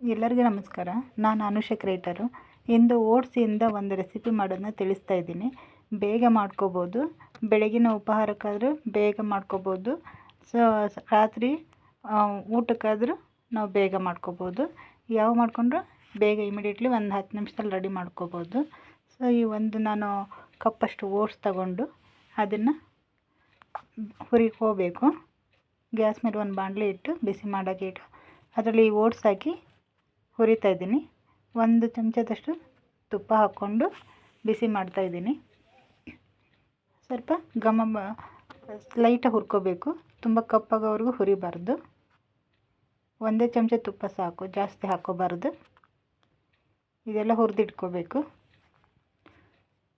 ಎಲ್ಲರಿಗೂ ನಮಸ್ಕಾರ. ನಾನು ಅನುಷ ಕ್ರಿಯೇಟರು. ಇಂದು ಓಟ್ಸಿಂದ ಒಂದು ರೆಸಿಪಿ ಮಾಡೋದನ್ನ ತಿಳಿಸ್ತಾ ಇದ್ದೀನಿ. ಬೇಗ ಮಾಡ್ಕೋಬೋದು. ಬೆಳಗಿನ ಉಪಹಾರಕ್ಕಾದರೂ ಬೇಗ ಮಾಡ್ಕೋಬೋದು. ಸೊ ರಾತ್ರಿ ಊಟಕ್ಕಾದರೂ ನಾವು ಬೇಗ ಮಾಡ್ಕೋಬೋದು. ಯಾವ ಮಾಡಿಕೊಂಡ್ರು ಬೇಗ ಇಮಿಡಿಯೇಟ್ಲಿ ಒಂದು ಹತ್ತು ನಿಮಿಷದಲ್ಲಿ ರೆಡಿ ಮಾಡ್ಕೋಬೋದು. ಸೊ, ಈ ಒಂದು ನಾನು ಕಪ್ಪಷ್ಟು ಓಟ್ಸ್ ತಗೊಂಡು ಅದನ್ನು ಹುರಿಕೋಬೇಕು. ಗ್ಯಾಸ್ ಮೇಲೆ ಒಂದು ಬಾಣಲೆ ಇಟ್ಟು ಬಿಸಿ ಮಾಡೋಕ್ಕೆ ಇಟ್ಟು, ಅದರಲ್ಲಿ ಓಟ್ಸ್ ಹಾಕಿ ಹುರಿತಾ ಇದ್ದೀನಿ. ಒಂದು ಚಮಚದಷ್ಟು ತುಪ್ಪ ಹಾಕ್ಕೊಂಡು ಬಿಸಿ ಮಾಡ್ತಾ ಇದ್ದೀನಿ. ಸ್ವಲ್ಪ ಘಮ ಲೈಟಾಗಿ ಹುರ್ಕೋಬೇಕು. ತುಂಬ ಕಪ್ಪಾಗೋವರೆಗೂ ಹುರಿಬಾರ್ದು. ಒಂದೇ ಚಮಚ ತುಪ್ಪ ಸಾಕು, ಜಾಸ್ತಿ ಹಾಕೋಬಾರ್ದು. ಇದೆಲ್ಲ ಹುರಿದಿಟ್ಕೋಬೇಕು.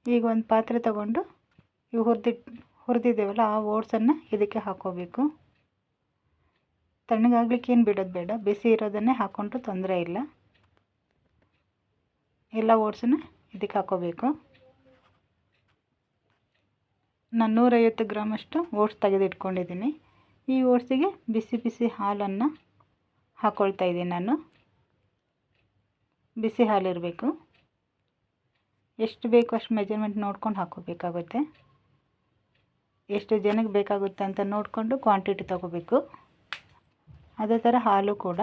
ಈಗ ಒಂದು ಪಾತ್ರೆ ತಗೊಂಡು ಇವು ಹುರಿದಿಟ್, ಹುರಿದಿದ್ದೇವಲ್ಲ, ಆ ಓಟ್ಸನ್ನು ಇದಕ್ಕೆ ಹಾಕ್ಕೋಬೇಕು ತಣ್ಣಗಾಗ್ಲಿಕ್ಕೆ ಏನು ಬಿಡೋದು ಬೇಡ. ಬಿಸಿ ಇರೋದನ್ನೇ ಹಾಕ್ಕೊಂಡ್ರೆ ತೊಂದರೆ ಇಲ್ಲ. ಎಲ್ಲ ಓಟ್ಸನ್ನು ಇದಕ್ಕೆ ಹಾಕೋಬೇಕು. ನಾನು ನೂರೈವತ್ತು ಗ್ರಾಮಷ್ಟು ಓಟ್ಸ್ ತೆಗೆದಿಟ್ಕೊಂಡಿದ್ದೀನಿ. ಈ ಓಟ್ಸಿಗೆ ಬಿಸಿ ಬಿಸಿ ಹಾಲನ್ನು ಹಾಕ್ಕೊಳ್ತಾ ಇದ್ದೀನಿ ನಾನು. ಬಿಸಿ ಹಾಲಿರಬೇಕು. ಎಷ್ಟು ಬೇಕು ಅಷ್ಟು ಮೆಜರ್ಮೆಂಟ್ ನೋಡ್ಕೊಂಡು ಹಾಕೋಬೇಕಾಗುತ್ತೆ. ಎಷ್ಟು ಜನಕ್ಕೆ ಬೇಕಾಗುತ್ತೆ ಅಂತ ನೋಡಿಕೊಂಡು ಕ್ವಾಂಟಿಟಿ ತೊಗೋಬೇಕು. ಅದೇ ಥರ ಹಾಲು ಕೂಡ.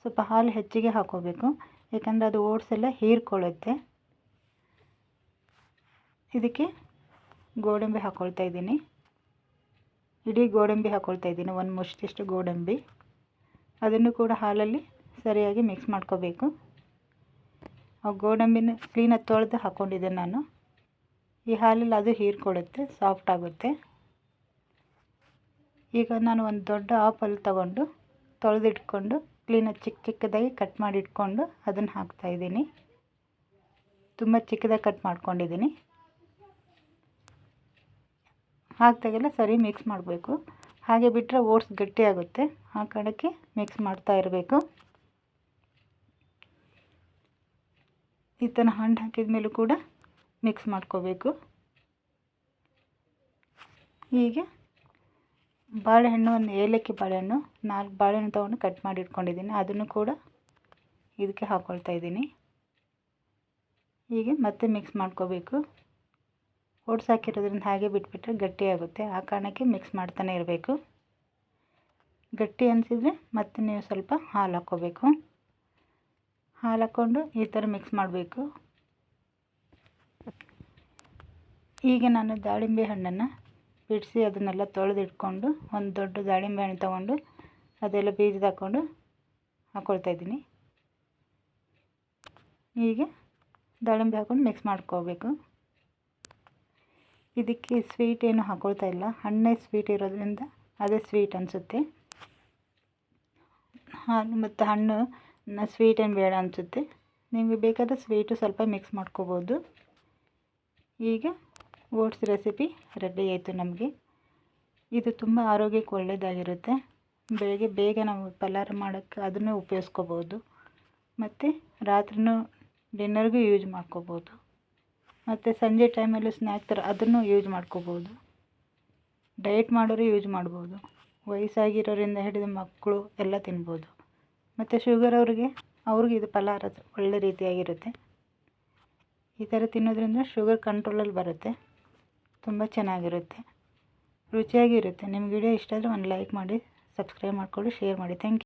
ಸ್ವಲ್ಪ ಹಾಲು ಹೆಚ್ಚಿಗೆ ಹಾಕೋಬೇಕು. ಯಾಕಂದರೆ ಅದು ಓಟ್ಸ್ ಎಲ್ಲ ಹೀರ್ಕೊಳ್ಳುತ್ತೆ. ಇದಕ್ಕೆ ಗೋಡಂಬಿ ಹಾಕ್ಕೊಳ್ತಾ ಇದ್ದೀನಿ. ಇಡೀ ಗೋಡಂಬಿ ಹಾಕ್ಕೊಳ್ತಾ ಇದ್ದೀನಿ. ಒಂದು ಮುಷ್ಟಿಷ್ಟು ಗೋಡಂಬಿ. ಅದನ್ನು ಕೂಡ ಹಾಲಲ್ಲಿ ಸರಿಯಾಗಿ ಮಿಕ್ಸ್ ಮಾಡ್ಕೋಬೇಕು. ಆ ಗೋಡಂಬಿನ ಕ್ಲೀನಾಗಿ ತೊಳೆದು ಹಾಕ್ಕೊಂಡಿದ್ದೆ ನಾನು. ಈ ಹಾಲಲ್ಲಿ ಅದು ಹೀರ್ಕೊಳ್ಳುತ್ತೆ, ಸಾಫ್ಟ್ ಆಗುತ್ತೆ. ಈಗ ನಾನು ಒಂದು ದೊಡ್ಡ ಆಪಲ್ ತಗೊಂಡು ತೊಳೆದಿಟ್ಕೊಂಡು ಕ್ಲೀನಾಗಿ ಚಿಕ್ಕ ಚಿಕ್ಕದಾಗಿ ಕಟ್ ಮಾಡಿಟ್ಕೊಂಡು ಅದನ್ನು ಹಾಕ್ತಾಯಿದ್ದೀನಿ ತುಂಬ ಚಿಕ್ಕದಾಗಿ ಕಟ್ ಮಾಡ್ಕೊಂಡಿದ್ದೀನಿ. ಹಾಕ್ದಾಗೆಲ್ಲ ಸರಿ ಮಿಕ್ಸ್ ಮಾಡಬೇಕು. ಹಾಗೆ ಬಿಟ್ಟರೆ ಓಟ್ಸ್ ಗಟ್ಟಿಯಾಗುತ್ತೆ ಆ ಕಡೆಗೆ ಮಿಕ್ಸ್ ಮಾಡ್ತಾ ಇರಬೇಕು. ಈ ಥರ ಹಣ್ಣು ಹಾಕಿದ ಮೇಲೂ ಕೂಡ ಮಿಕ್ಸ್ ಮಾಡ್ಕೋಬೇಕು. ಹೀಗೆ ಬಾಳೆಹಣ್ಣು ಒಂದು ಏಲಕ್ಕಿ ಬಾಳೆಹಣ್ಣು, ನಾಲ್ಕು ಬಾಳೆಹಣ್ಣು ತೊಗೊಂಡು ಕಟ್ ಮಾಡಿ ಇಟ್ಕೊಂಡಿದ್ದೀನಿ. ಅದನ್ನು ಕೂಡ ಇದಕ್ಕೆ ಹಾಕ್ಕೊಳ್ತಾ ಇದ್ದೀನಿ. ಹೀಗೆ ಮತ್ತೆ ಮಿಕ್ಸ್ ಮಾಡ್ಕೋಬೇಕು. ಓಟ್ಸ್ ಹಾಕಿರೋದ್ರಿಂದ ಹಾಗೆ ಬಿಟ್ಬಿಟ್ರೆ ಗಟ್ಟಿಯಾಗುತ್ತೆ ಆ ಕಾರಣಕ್ಕೆ ಮಿಕ್ಸ್ ಮಾಡ್ತಾನೆ ಇರಬೇಕು. ಗಟ್ಟಿ ಅನಿಸಿದರೆ ಮತ್ತೆ ನೀವು ಸ್ವಲ್ಪ ಹಾಲು ಹಾಕ್ಕೋಬೇಕು. ಹಾಲು ಹಾಕ್ಕೊಂಡು ಈ ಥರ ಮಿಕ್ಸ್ ಮಾಡಬೇಕು. ಈಗ ನಾನು ದಾಳಿಂಬೆ ಹಣ್ಣನ್ನು ಬಿಡಿಸಿ ಅದನ್ನೆಲ್ಲ ತೊಳೆದಿಟ್ಕೊಂಡು ಒಂದು ದೊಡ್ಡ ದಾಳಿಂಬೆ ಹಣ್ಣು ತೊಗೊಂಡು ಅದೆಲ್ಲ ಬೀಜದ ಹಾಕ್ಕೊಳ್ತಾ ಇದ್ದೀನಿ. ಹೀಗೆ ದಾಳಿಂಬೆ ಹಾಕ್ಕೊಂಡು ಮಿಕ್ಸ್ ಮಾಡ್ಕೋಬೇಕು. ಇದಕ್ಕೆ ಸ್ವೀಟ್ ಏನು ಹಾಕ್ಕೊಳ್ತಾ ಇಲ್ಲ. ಹಣ್ಣೇ ಸ್ವೀಟ್ ಇರೋದ್ರಿಂದ ಅದೇ ಸ್ವೀಟ್ ಅನಿಸುತ್ತೆ. ಹಾಲು ಮತ್ತು ಹಣ್ಣು ಸ್ವೀಟ್ ಏನು ಬೇಡ ಅನಿಸುತ್ತೆ. ನಿಮಗೆ ಬೇಕಾದರೆ ಸ್ವೀಟು ಸ್ವಲ್ಪ ಮಿಕ್ಸ್ ಮಾಡ್ಕೋಬೋದು. ಈಗ ಓಟ್ಸ್ ರೆಸಿಪಿ ರೆಡಿ ಆಯಿತು ನಮಗೆ. ಇದು ತುಂಬ ಆರೋಗ್ಯಕ್ಕೆ ಒಳ್ಳೆಯದಾಗಿರುತ್ತೆ ಬೆಳಗ್ಗೆ ಬೇಗ ನಾವು ಪಲಾರ ಮಾಡೋಕ್ಕೆ ಅದನ್ನೇ ಉಪಯೋಗಿಸ್ಕೋಬೋದು. ಮತ್ತು ರಾತ್ರಿನೂ ಡಿನ್ನರ್ಗೂ ಯೂಸ್ ಮಾಡ್ಕೋಬೋದು. ಮತ್ತು ಸಂಜೆ ಟೈಮಲ್ಲೂ ಸ್ನ್ಯಾಕ್ ಥರ ಅದನ್ನು ಯೂಸ್ ಮಾಡ್ಕೋಬೋದು. ಡಯಟ್ ಮಾಡೋರು ಯೂಸ್ ಮಾಡ್ಬೋದು. ವಯಸ್ಸಾಗಿರೋರಿಂದ ಹಿಡಿದು ಮಕ್ಕಳು ಎಲ್ಲ ತಿನ್ಬೋದು. ಮತ್ತು ಶುಗರ್ ಅವ್ರಿಗೆ ಅವ್ರಿಗೆ ಇದು ಪಲಾರ ಒಳ್ಳೆ ರೀತಿಯಾಗಿರುತ್ತೆ. ಈ ಥರ ತಿನ್ನೋದ್ರಿಂದ ಶುಗರ್ ಕಂಟ್ರೋಲಲ್ಲಿ ಬರುತ್ತೆ. ತುಂಬ ಚೆನ್ನಾಗಿರುತ್ತೆ. ರುಚಿಯಾಗಿರುತ್ತೆ. ನಿಮ್ಗೆ ವಿಡಿಯೋ ಇಷ್ಟ ಆದರೆ ಒಂದು ಲೈಕ್ ಮಾಡಿ ಸಬ್ಸ್ಕ್ರೈಬ್ ಮಾಡಿಕೊಳ್ಳಿ ಶೇರ್ ಮಾಡಿ. Thank you